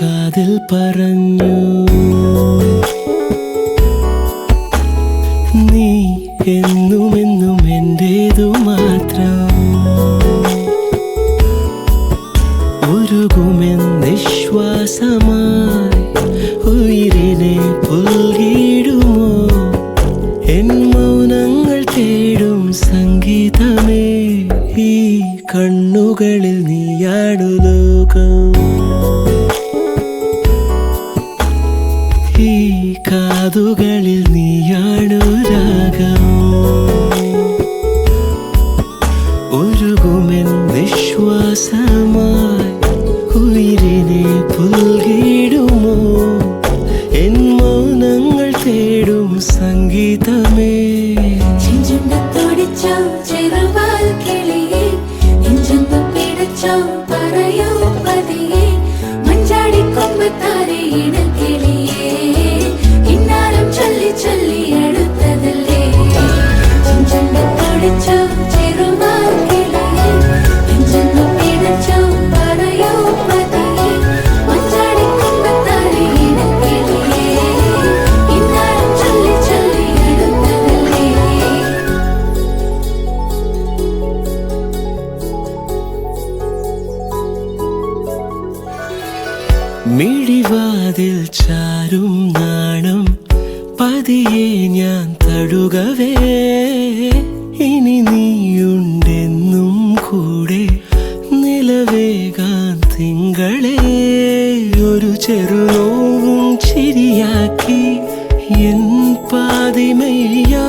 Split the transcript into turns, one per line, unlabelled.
കാതിൽ പറഞ്ഞു. നീ എന്നും എന്നും എന്റെതു മാത്രം ഉരുകുമെന്നിശ്വാസമായി ഉയിരിനെ പുൽകിടുമോ എൻ മൗനങ്ങൾ തേടും സംഗീതമേ ഈ കണ്ണുകളിൽ നീയാണു ലോകം. കാതുകളിൽ നീയാണു രാഗം. ഉരുകുമെൻ വിശ്വാസമായി ഉയിരിനെ പുൽകിടുമോ? എൻ മൗനങ്ങൾ തേടും സംഗീതമേ.
ചെഞ്ചുണ്ടത്തോടിച്ചോ ചെറുവാൽ കിളിയേ പറയൂ പതിയേ. മഞ്ചാടിക്കൊമ്പത്താരെ
മിഴിവാതിൽ ചാരും നാണം പതിയെ ഞാൻ തടുകവേ ഇനി നീയുണ്ടെന്നും കൂടെ നിലവേകാൻ തിങ്കളെ. ഒരു ചെറുനോവും ചിരിയാക്കി എൻ പാതിമയ്യാ